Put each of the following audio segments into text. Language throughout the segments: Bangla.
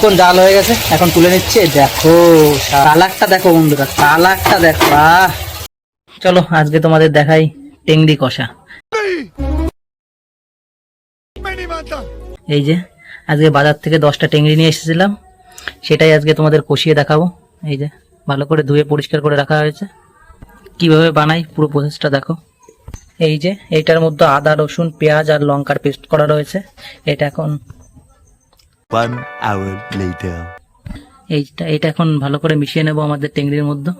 কিছুক্ষণ জাল হয়ে গেছে, এখন তুলে নিচ্ছে। দেখো কালারটা দেখো বন্ধুরা কালারটা দেখো চলো, আজকে তোমাদের দেখাই টেংরি কষা। এই যে, আজকে বাজার থেকে দশটা টেংরি নিয়ে এসেছিলাম। সেটাই আজকে তোমাদের কষিয়ে দেখাবো। এই যে, ভালো করে ধুয়ে পরিষ্কার করে রাখা হয়েছে। কীভাবে বানাই, পুরো প্রসেসটা দেখো। এই যে, এইটার মধ্যে আদা, রসুন, পেঁয়াজ আর লঙ্কার পেস্ট করা রয়েছে। এটা এখন One hour later. এইটা এটা এখন ভালো করে মিশিয়ে নেব আমাদের টেংরির মধ্যে।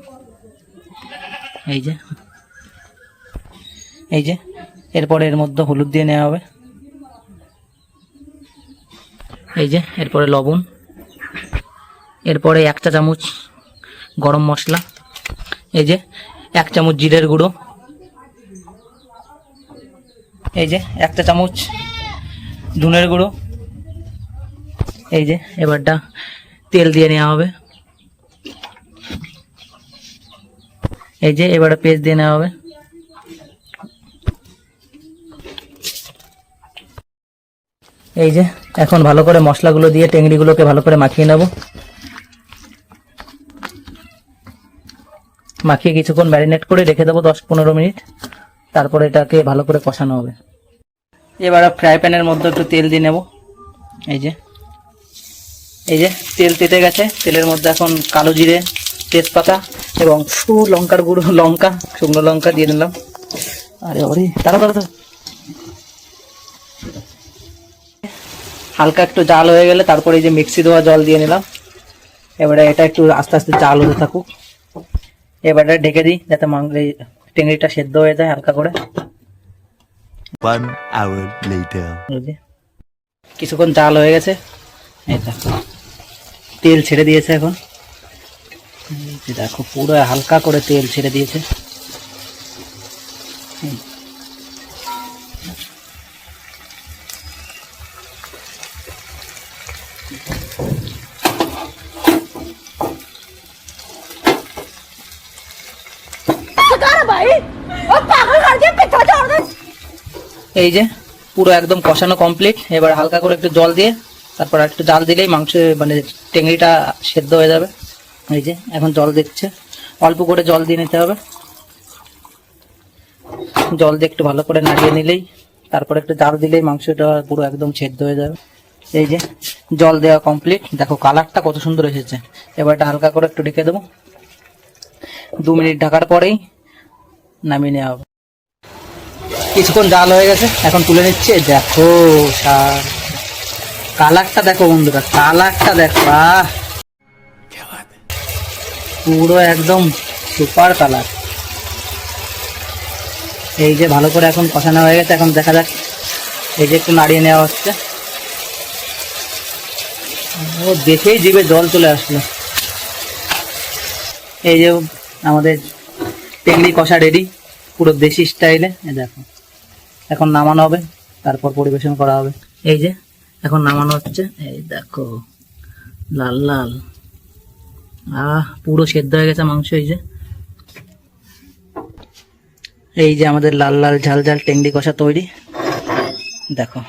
এই যে। এই যে, এরপরে এর মধ্যে হলুদ দিয়ে নেওয়া হবে। এই যে, এরপরে লবণ। এরপরে এক চা চামচ গরম মশলা। এই যে, এক চামচ জিরের গুঁড়ো। এই যে একটা চামচ ধুনের গুঁড়ো। এই যে, এবারটা তেল দিয়ে নেওয়া হবে। এই যে এবারে পেস্ট দিয়ে নেওয়া হবে। এই যে, এখন ভালো করে মশলাগুলো দিয়ে টেংরিগুলোকে ভালো করে মাখিয়ে নেব। মাখিয়ে কিছুক্ষণ ম্যারিনেট করে রেখে দেবো দশ পনেরো মিনিট। তারপরে এটাকে ভালো করে কষানো হবে। এবার ফ্রাই প্যানের মধ্যে একটু তেল দিয়ে নেব। এই যে। এই যে তেল তেতে গেছে। তেলের মধ্যে এখন কালো জিরে তেজপাতা এবং সু লঙ্কার গুঁড়ো লঙ্কা শুকনো লঙ্কা দিয়ে দিলাম। আরে ওরে তারা তারা হালকা একটু জাল হয়ে গেলে তারপরে এই যে মিক্সি দেওয়া জল দিয়ে নিলাম। এবারে এটা একটু আস্তে আস্তে জাল হতে থাকুক। এবারে ঢেকে দিই যাতে মাংস এই সেদ্ধ হয়ে যায় হালকা করে। কিছুক্ষণ জাল হয়ে গেছে। দেখো। তেল ছেড়ে দিয়েছে এখন। দেখো পুরো হালকা করে তেল ছেড়ে দিয়েছে। এই যে পুরো একদম কষানো কমপ্লিট এবার হালকা করে একটু জল দিয়ে তারপর একটু জাল দিলেই মাংস মানে টেংরিটা সেদ্ধ হয়ে যাবে। এই যে, এখন জল দিচ্ছে। অল্প করে জল দিয়ে নিতে হবে। জল দিয়ে একটু ভালো করে নাড়িয়ে নিলেই, তারপর একটু জাল দিলেই মাংসটা পুরো একদম সেদ্ধ হয়ে যাবে। এই যে, জল দেওয়া কমপ্লিট দেখো কালারটা কত সুন্দর এসেছে। এবার এটা হালকা করে একটু ঢেকে দেবো। দু মিনিট ঢাকার পরেই নামিয়ে নেওয়া হবে। কিছুক্ষণ জাল হয়ে গেছে। এখন তুলে নিচ্ছে। দেখো, সার। কালারটা দেখো বন্ধুরা, কালারটা দেখো পুরো একদম সুপার কালার এই যে ভালো করে এখন কষানো হয়ে গেছে, এখন দেখা যাক, এই যে একটু নাড়িয়ে নেওয়া হচ্ছে। ও, দেখেই জিভে জল চলে আসলো। এই যে আমাদের টেংরি কষা রেডি পুরো দেশি স্টাইলে দেখো। এখন নামানো হবে, তারপর পরিবেশন করা হবে। এই যে এখন নামানো হচ্ছে। এই দেখো, লাল লাল। আহ, পুরো সেদ্ধ হয়ে গেছে মাংস এই যে। এই যে আমাদের লাল লাল ঝাল ঝাল টেংরি কষা তৈরি। দেখো।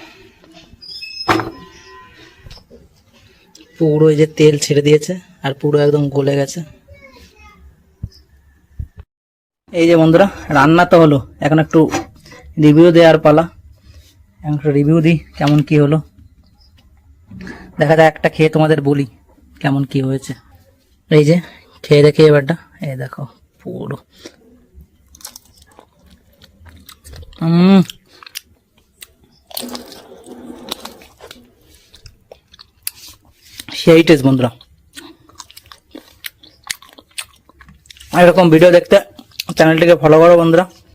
পুরো এই যে তেল ছেড়ে দিয়েছে আর পুরো একদম গলে গেছে। এই যে বন্ধুরা, রান্না তো হলো। এখন একটু রিভিউ দেওয়ার পালা। এখন একটু রিভিউ দিই কেমন কি হলো। দেখা যায় একটা খেয়ে তোমাদের বলি কেমন কি হয়েছে। এই যে, খেয়ে দেখে এবারটা। এই দেখো, পুরো। উম। সেই টেস্ট বন্ধুরা। এরকম ভিডিও দেখতে চ্যানেলটিকে ফলো করো বন্ধুরা।